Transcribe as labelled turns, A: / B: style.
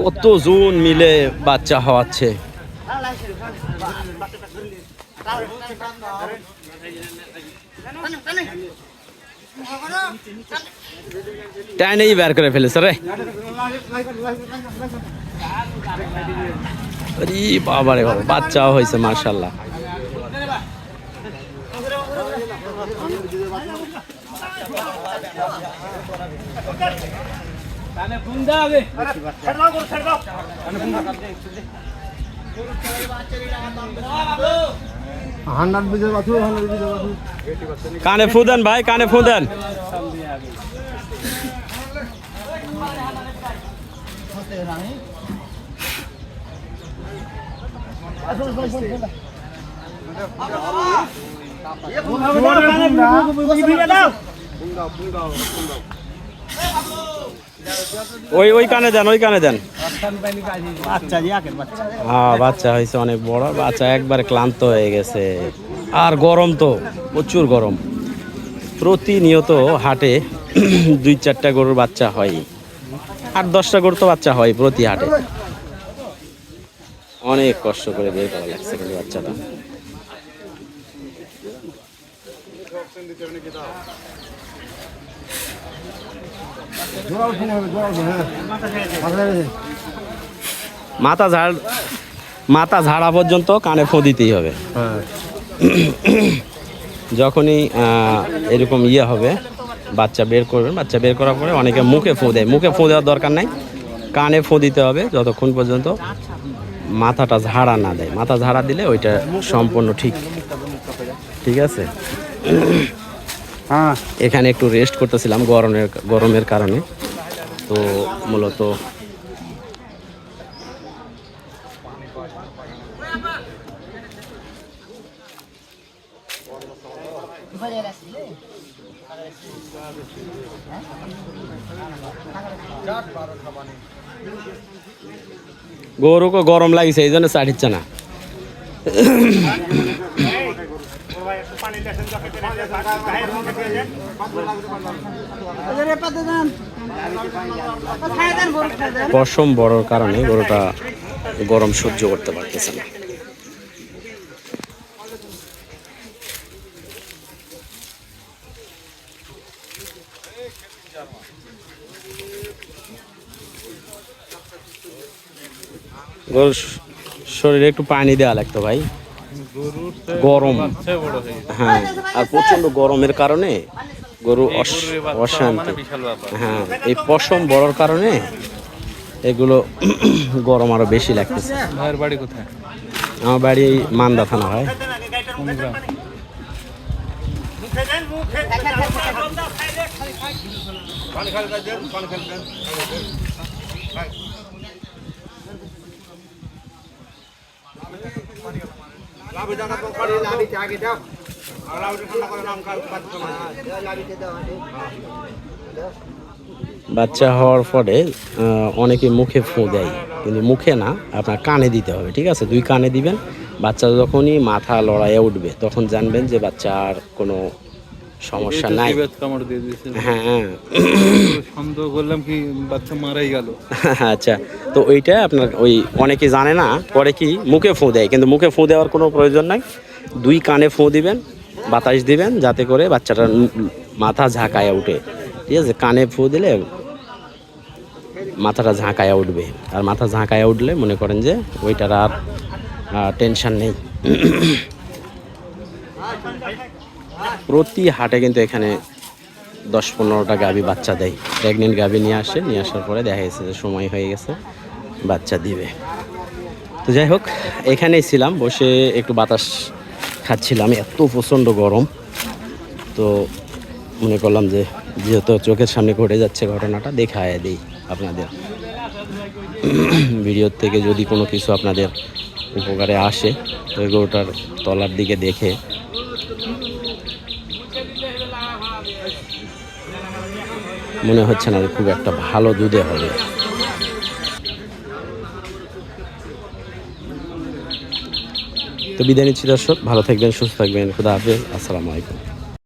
A: কত জন মিলে বাচ্চা হওয়াচ্ছে টাইনেই বের করে ফেলেছে রে। বাবা রে বাবা, বাচ্চাও হয়েছে মার্শাল্লাহ
B: হান্ড্রেড বিজয় বাথু হান্ড্রেড বিজয় বাথু
A: কানে ফুদেন ভাই কানে ফুদেন ওই ওই কানে দেন ওই কানে দেন। হ্যাঁ বাচ্চা। হয়েছে অনেক বড়। বাচ্চা একবারে ক্লান্ত হয়ে গেছে। আর গরম তো প্রচুর গরম। প্রতিনিয়ত হাটে দুই চারটা গরুর বাচ্চা হয়। আট দশটা গরু তো বাচ্চা হয় প্রতি হাটে। অনেক কষ্ট করে বের করা লাগছে বাচ্চাটা।
B: মাথা
A: ঝাড়, মাথা ঝাড়া পর্যন্ত কানে ফোঁ দিতেই হবে। যখনই এরকম ইয়ে হবে, বাচ্চা বের করবেন, বাচ্চা বের করার পরে অনেকে মুখে ফোঁ দেয়। মুখে ফোঁ দেওয়ার দরকার নাই, কানে ফোঁ দিতে হবে, যতক্ষণ পর্যন্ত মাথাটা ঝাড়া না দেয়। মাথা ঝাড়া দিলে ওইটা সম্পূর্ণ ঠিক। ঠিক আছে? এখানে একটু রেস্ট করতেছিলাম গরমের গরমের কারণে। তো মূলত গরুকে গরম লাগিছে, এই জন্য চাটিচ্ছে না। পশম বড়র কারণে গরুটা গরম সহ্য করতে পারতেছে না। গরুর শরীরে একটু পানি দেওয়া লাগতো ভাই। গরম। হ্যাঁ আর প্রচণ্ড গরমের কারণে গরু অস- অশান্তি। হ্যাঁ এই পশম বড়র কারণে এগুলো গরম আরও বেশি লাগতেছে।
C: ভাইয়ের বাড়ি কোথায়?
A: আমার বাড়ি এই মান্দা থানা হয় বাচ্চা হওয়ার পরে অনেকে মুখে ফু দেয়, কিন্তু মুখে না, আপনার কানে দিতে হবে, ঠিক আছে? দুই কানে দিবেন। বাচ্চা যখনই মাথা লড়াইয়ে উঠবে, তখন জানবেন যে বাচ্চার কোনো সমস্যা নাই। হ্যাঁ হ্যাঁ।
C: সন্দেহ করলাম কি বাচ্চা মারাই গেল।
A: আচ্ছা তো ওইটা আপনার ওই অনেকে জানে না পরে কি মুখে ফু দেয় কিন্তু মুখে ফু দেওয়ার কোনো প্রয়োজন নাই। দুই কানে ফু দিবেন বাতাস দিবেন যাতে করে বাচ্চাটা মাথা ঝাঁকায় উঠে। ঠিক আছে কানে ফু দিলে মাথাটা ঝাঁকায় উঠবে। আর মাথা ঝাঁকায় উঠলে মনে করেন যে ওইটার আর টেনশন নেই। প্রতি হাটে কিন্তু এখানে দশ পনেরোটা গাভী বাচ্চা দেয়। প্রেগনেন্ট গাভি নিয়ে আসে, নিয়ে আসার পরে দেখা গেছে যে সময় হয়ে গেছে, বাচ্চা দিবে। তো যাই হোক, এখানেই ছিলাম, বসে একটু বাতাস খাচ্ছিলাম, এত প্রচণ্ড গরম। তো মনে করলাম যে যেহেতু চোখের সামনে ঘটে যাচ্ছে ঘটনাটা, দেখায় দিই আপনাদের। ভিডিওর থেকে যদি কোনো কিছু আপনাদের উপকারে আসে, তো গরুটার তলার দিকে দেখে মনে হচ্ছে না খুব একটা ভালো দুধে হবে। তো বিদায় নিচ্ছি দর্শক, ভালো থাকবেন, সুস্থ থাকবেন, খুদা হাফেজ, আসসালামু আলাইকুম।